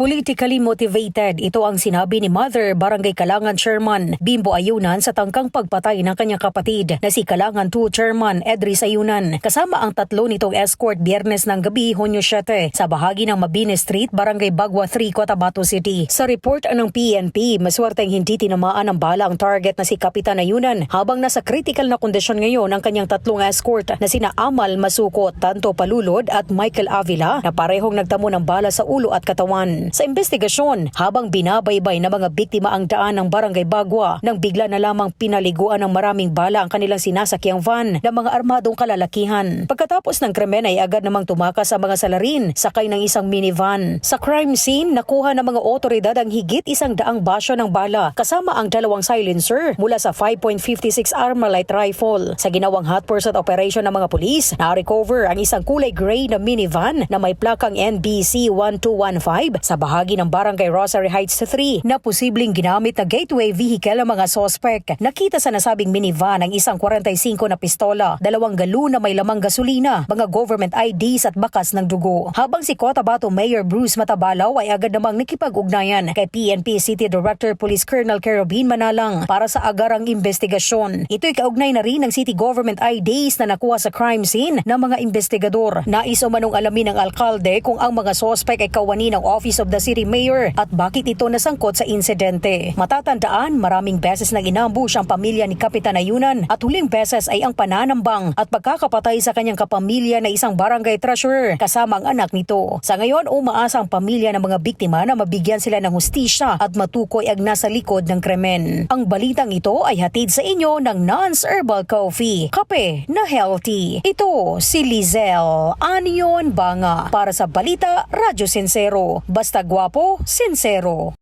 politically motivated. Ito ang sinabi ni Mother Barangay Kalangan Chairman Bimbo Ayunan sa tangkang pagpatay ng kanyang kapatid na si Kalangan 2 Chairman Edris Ayunan. Kasama ang tatlo nitong escort biyernes ng gabi, Hunyo 7 sa bahagi ng Mabini Street, Barangay Bagwa 3, Cotabato City. Sa report ng PNP, maswerteng hindi tinamaan ng bala ang target na si Kapitan Ayunan habang nasa critical na kondisyon ngayon ang kanyang tatlong escort na sina Amal Masukot, Tanto Palulod at Michael Avila na parehong nagtamo ng bala sa ulo at katawan. Sa investigasyon, habang binabaybay ng mga biktima ang daan ng Barangay Bagwa, nang bigla na lamang pinaliguan ng maraming bala ang kanilang sinasakyang van ng mga armadong kalalakihan. Pagkatapos ng krimen ay agad namang tumakas sa mga salarin sakay ng isang minivan. Sa crime scene, nakuha ng mga otoridad ang higit isang daang basyo ng bala kasama ang dalawang silencer mula sa 5.56 Armalite rifle. Sa ginawang hot pursuit operation ng mga pulis, na-recover ang isang kulay gray na minivan na may plakang NBC 1215 sa bahagi ng Barangay Rosary Heights 3 na posibleng ginamit na gateway vehicle ng mga sospek. Nakita sa nasabing minivan ang isang 45 na pistola, dalawang galon na may lamang gasolina, mga government IDs at bakas ng dugo. Habang si Cotabato Mayor Bruce Matabalaw ay agad namang nakipag-ugnayan kay PNP City Director Police Colonel Kerobin Manalang para sa agarang investigasyon. Ito'y kaugnay na rin ng city government IDs na nakuha sa crime scene ng mga investigador. Nais umanong alamin ng alkalde kung ang mga sospek ay kawani ng Office of the City Mayor at bakit ito nasangkot sa insidente. Matatandaan, maraming beses nang inambush ang pamilya ni Kapitan Ayunan at huling beses ay ang pananambang at pagkakapatay sa kanyang kapamilya na isang barangay treasurer kasama ang anak nito. Sa ngayon, umaasa ang pamilya ng mga biktima na mabigyan sila ng hustisya at matukoy ang nasa likod ng krimen. Ang balitang ito ay hatid sa inyo ng Nance Herbal Coffee, kape na healthy. Ito si Lizelle Anion Banga para sa Balita Radyo Sincero. Basta gwapo, sincero.